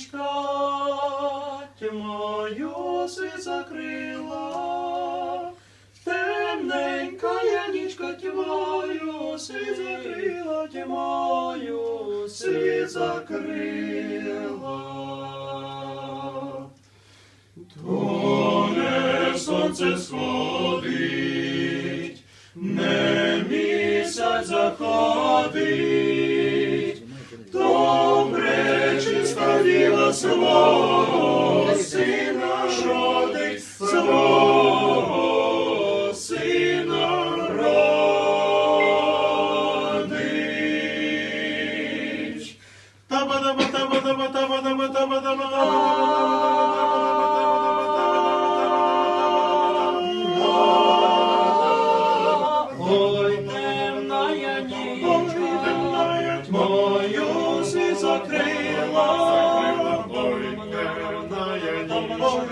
нічка, тьмою світ закрила. Темненька нічка тьмою, світ закрила, тьмою, світ закрила. То не сонце сходить, не місяць заходить, діва свого сина родить, свого сина родить. Ой, темная нічка, Мою світ закрила,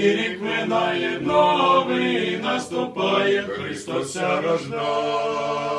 рік минає, новий наступає, Христося рождає.